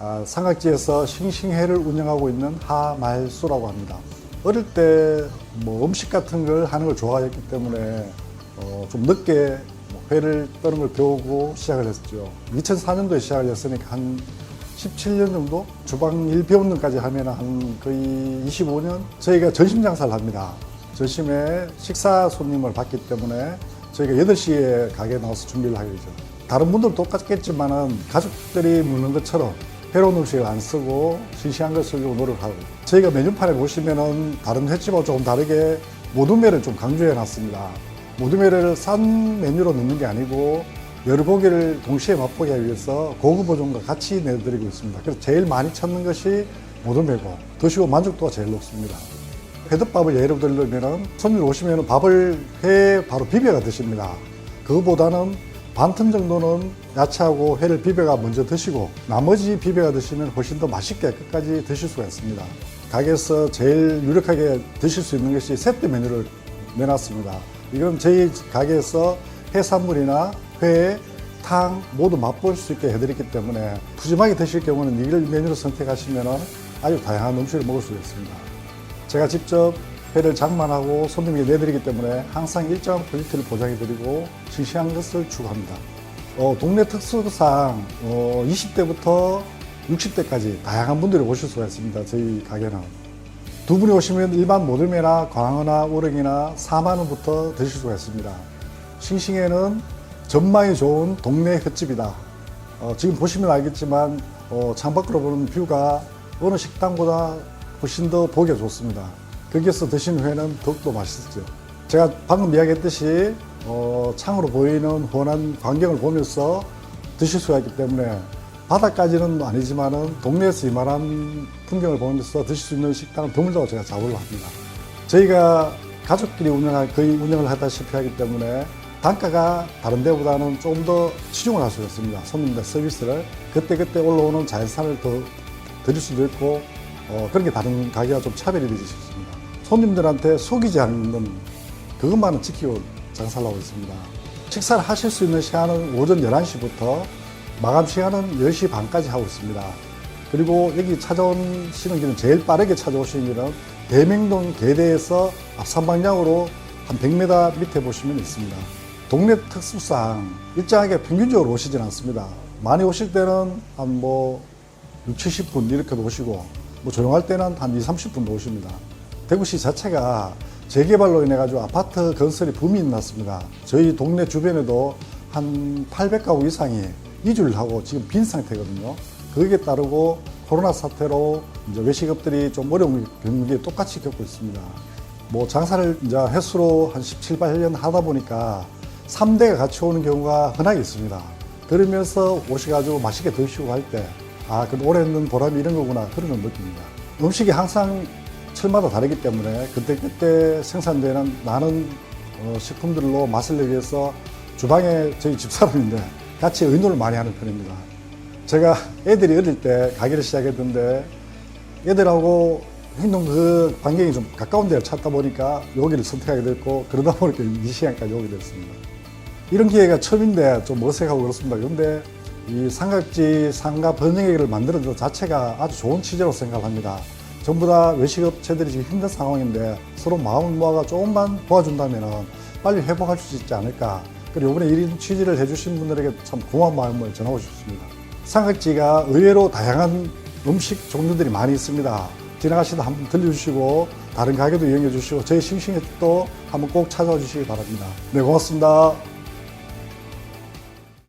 아, 삼각지에서 싱싱회를 운영하고 있는 하말수라고 합니다. 어릴 때 뭐 음식 같은 걸 하는 걸 좋아했기 때문에 어, 좀 늦게 뭐 회를 떠는 걸 배우고 시작을 했죠. 2004년도에 시작을 했으니까 한 17년 정도 주방 일 배우는 데까지 하면 한 거의 25년 저희가 전심 장사를 합니다. 전심에 식사 손님을 받기 때문에 저희가 8시에 가게에 나와서 준비를 하게 되죠. 다른 분들도 똑같겠지만은 가족들이 먹는 것처럼 회로운 음식을 안 쓰고 싱싱한 걸 쓰려고 노력을 하고 저희가 메뉴판에 보시면은 다른 횟집하고 조금 다르게 모둠회를 좀 강조해 놨습니다. 모둠회를 싼 메뉴로 넣는 게 아니고 여러 고기를 동시에 맛보기 하기 위해서 고급 버전과 같이 내드리고 있습니다. 그래서 제일 많이 찾는 것이 모둠회고 드시고 만족도가 제일 높습니다. 회덮밥을 예로 들면 손님 오시면 밥을 회 바로 비벼가 드십니다. 그거보다는 반틈 정도는 야채하고 회를 비벼가 먼저 드시고 나머지 비벼가 드시면 훨씬 더 맛있게 끝까지 드실 수가 있습니다. 가게에서 제일 유력하게 드실 수 있는 것이 세트 메뉴를 내놨습니다. 이건 저희 가게에서 해산물이나 회, 탕 모두 맛볼 수 있게 해드렸기 때문에 푸짐하게 드실 경우는 이걸 메뉴로 선택하시면 아주 다양한 음식을 먹을 수 있습니다. 제가 직접 회를 장만하고 손님에게 내드리기 때문에 항상 일정한 퀄리티를 보장해드리고 싱싱한 것을 추구합니다. 어, 동네 특수상 어, 20대부터 60대까지 다양한 분들이 오실 수가 있습니다. 저희 가게는. 두 분이 오시면 일반 모들매나 광어나 우럭이나 4만 원부터 드실 수가 있습니다. 싱싱해는 전망이 좋은 동네 횟집이다. 어, 지금 보시면 알겠지만 어, 창밖으로 보는 뷰가 어느 식당보다 훨씬 더 보기가 좋습니다. 거기에서 드시는 회는 더욱더 맛있었죠. 제가 방금 이야기했듯이 어, 창으로 보이는 훤한 광경을 보면서 드실 수가 있기 때문에 바다까지는 아니지만은 동네에서 이만한 풍경을 보면서 드실 수 있는 식당은 드물다고 제가 자부를 합니다. 저희가 가족끼리 운영할, 거의 운영을 하다시피 하기 때문에 단가가 다른 데보다는 좀더 치중을 할 수가 있습니다. 손님들 서비스를. 그때그때 올라오는 자연산을 더 드릴 수도 있고, 어, 그런 게 다른 가게와 좀 차별이 되실 수 있습니다. 손님들한테 속이지 않는 그것만은 지키고 장사를 하고 있습니다. 식사를 하실 수 있는 시간은 오전 11시부터 마감 시간은 10시 반까지 하고 있습니다. 그리고 여기 찾아오시는 길은 제일 빠르게 찾아오시는 길은 대명동 계대에서 앞산 방향으로 한 100m 밑에 보시면 있습니다. 동네 특수상 일정하게 평균적으로 오시진 않습니다. 많이 오실 때는 한 뭐 6, 70분 이렇게 오시고 뭐 조용할 때는 한 2, 30분도 오십니다. 대구시 자체가 재개발로 인해 가지고 아파트 건설이 붐이 났습니다. 저희 동네 주변에도 한 800가구 이상이 이주를 하고 지금 빈 상태거든요. 거기에 따르고 코로나 사태로 이제 외식업들이 좀 어려운 경기에 똑같이 겪고 있습니다. 뭐 장사를 이제 횟수로 한 17, 8년 하다 보니까 3대가 같이 오는 경우가 흔하게 있습니다. 그러면서 오셔가지고 맛있게 드시고 할 때, 아, 그 오래 있는 보람이 이런 거구나, 그런 걸 느낍니다. 음식이 항상 철마다 다르기 때문에 그때그때 생산되는 많은 어, 식품들로 맛을 내기 위해서 주방에 저희 집사람인데 같이 의논을 많이 하는 편입니다. 제가 애들이 어릴 때 가게를 시작했는데 애들하고 행동 그 반경이 좀 가까운 데를 찾다 보니까 여기를 선택하게 됐고 그러다 보니까 이 시간까지 오게 됐습니다. 이런 기회가 처음인데 좀 어색하고 그렇습니다. 그런데 이 삼각지 상가 번영회를 것 자체가 아주 좋은 취지로 생각을 합니다. 전부 다 외식업체들이 지금 힘든 상황인데 서로 마음을 모아가 조금만 도와준다면 빨리 회복할 수 있지 않을까. 그리고 이번에 이런 취지를 해주신 분들에게 참 고마운 마음을 전하고 싶습니다. 삼각지가 의외로 다양한 음식 종류들이 많이 있습니다. 지나가시다 한번 들려주시고 다른 가게도 이용해 주시고 저희 싱싱했도 한번 꼭 찾아와 주시기 바랍니다. 네 고맙습니다.